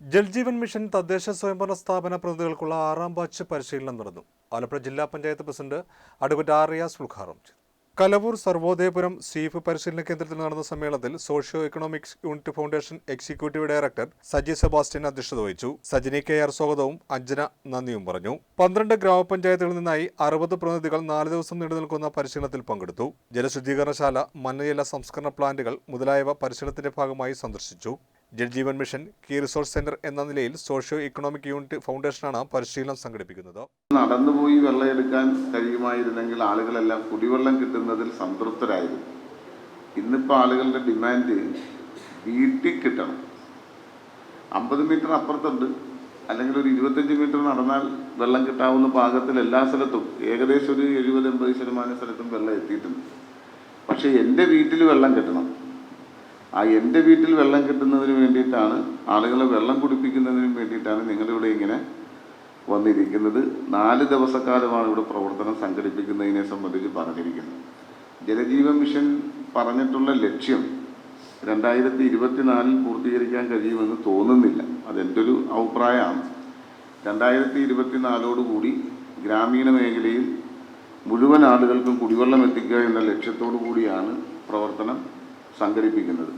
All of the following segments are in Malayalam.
ജൽജീവൻ മിഷൻ തദ്ദേശ സ്വയംഭരണ സ്ഥാപന പ്രതിനിധികൾക്കുള്ള ആറാം ബാച്ച് പരിശീലനം നടന്നു. ആലപ്പുഴ ജില്ലാ panchayat president advocate R Riyas ഉദ്ഘാടനം ചെയ്തു. കലവൂർ സർവോദയപുരം സീഫ് പരിശീലന കേന്ദ്രത്തിൽ നടന്ന സമ്മേളനത്തിൽ socio economics unit foundation executive director Saji Sebastian അധ്യക്ഷത വഹിച്ചു. സജിനി കെ ആർ സ്വാഗതവും അഞ്ജന നന്ദിയും പറഞ്ഞു. പന്ത്രണ്ട് ഗ്രാമപഞ്ചായത്തുകളിൽ നിന്നായി അറുപത് പ്രതിനിധികൾ നാല് ദിവസം നീണ്ടുനിൽക്കുന്ന പരിശീലനത്തിൽ പങ്കെടുത്തു. ജലശുദ്ധീകരണശാല മണ്ണുജല സംസ്കരണ പ്ലാന്റുകൾ മുതലായവ പരിശീലനത്തിന്റെ ഭാഗമായി സന്ദർശിച്ചു. Jal Jeevan mission key resource centre എന്ന നിലയിൽ സോഷ്യോ ഇക്കണോമിക് യൂണിറ്റ് ഫൗണ്ടേഷനാണ് പരിശീലനം സംഘടിപ്പിക്കുന്നത്. നടന്നുപോയി വെള്ളം എടുക്കാൻ കഴിയുമായിരുന്നെങ്കിൽ ആളുകളെല്ലാം കുടിവെള്ളം കിട്ടുന്നതിൽ സംതൃപ്തരായിരുന്നു. ഇന്നിപ്പോൾ ആളുകളുടെ ഡിമാൻഡ് വീട്ടിൽ കിട്ടണം. അമ്പത് മീറ്റർ അപ്പുറത്തുണ്ട്. അല്ലെങ്കിൽ ഒരു ഇരുപത്തഞ്ച് മീറ്റർ നടന്നാൽ വെള്ളം കിട്ടാവുന്ന പാകത്തിൽ എല്ലാ സ്ഥലത്തും ഏകദേശം ഒരു എഴുപത് എൺപത് ശതമാനം സ്ഥലത്തും വെള്ളം എത്തിയിട്ടുണ്ട്. പക്ഷേ എന്റെ വീട്ടിൽ വെള്ളം കിട്ടണം. ആ എന്റെ വീട്ടിൽ വെള്ളം കിട്ടുന്നതിന് വേണ്ടിയിട്ടാണ് ആളുകളെ വെള്ളം കുടിപ്പിക്കുന്നതിനും വേണ്ടിയിട്ടാണ് നിങ്ങളിവിടെ ഇങ്ങനെ വന്നിരിക്കുന്നത്. നാല് ദിവസക്കാലമാണ് ഇവിടെ പ്രവർത്തനം സംഘടിപ്പിക്കുന്നതിനെ സംബന്ധിച്ച് പറഞ്ഞിരിക്കുന്നത്. ജലജീവൻ മിഷൻ പറഞ്ഞിട്ടുള്ള ലക്ഷ്യം രണ്ടായിരത്തി ഇരുപത്തിനാലിൽ പൂർത്തീകരിക്കാൻ കഴിയുമെന്ന് തോന്നുന്നില്ല. അതെന്റെ ഒരു അഭിപ്രായമാണ്. രണ്ടായിരത്തി ഇരുപത്തിനാലോടുകൂടി ഗ്രാമീണ മേഖലയിൽ മുഴുവൻ ആളുകൾക്കും കുടിവെള്ളം എത്തിക്കുക എന്ന ലക്ഷ്യത്തോടു കൂടിയാണ് പ്രവർത്തനം സംഘടിപ്പിക്കുന്നത്.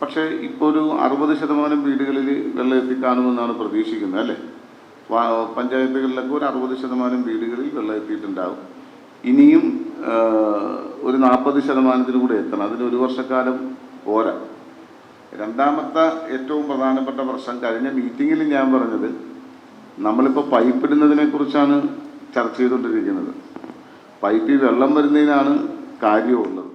പക്ഷേ ഇപ്പോൾ ഒരു അറുപത് ശതമാനം വീടുകളിൽ വെള്ളം എത്തിക്കാണുമെന്നാണ് പ്രതീക്ഷിക്കുന്നത് അല്ലേ? പഞ്ചായത്തുകളിലൊക്കെ ഒരു അറുപത് ശതമാനം വീടുകളിൽ വെള്ളം എത്തിയിട്ടുണ്ടാവും ഇനിയും ഒരു നാൽപ്പത് ശതമാനത്തിന് കൂടെ എത്തണം. അതിന് ഒരു വർഷക്കാലം പോരാ. രണ്ടാമത്തെ ഏറ്റവും പ്രധാനപ്പെട്ട പ്രശ്നം കഴിഞ്ഞ മീറ്റിങ്ങിൽ ഞാൻ പറഞ്ഞത് നമ്മളിപ്പോൾ പൈപ്പ് ഇടുന്നതിനെ കുറിച്ചാണ് ചർച്ച ചെയ്തുകൊണ്ടിരിക്കുന്നത്. പൈപ്പിൽ വെള്ളം വരുന്നതിനാണ് കാര്യമുള്ളത്.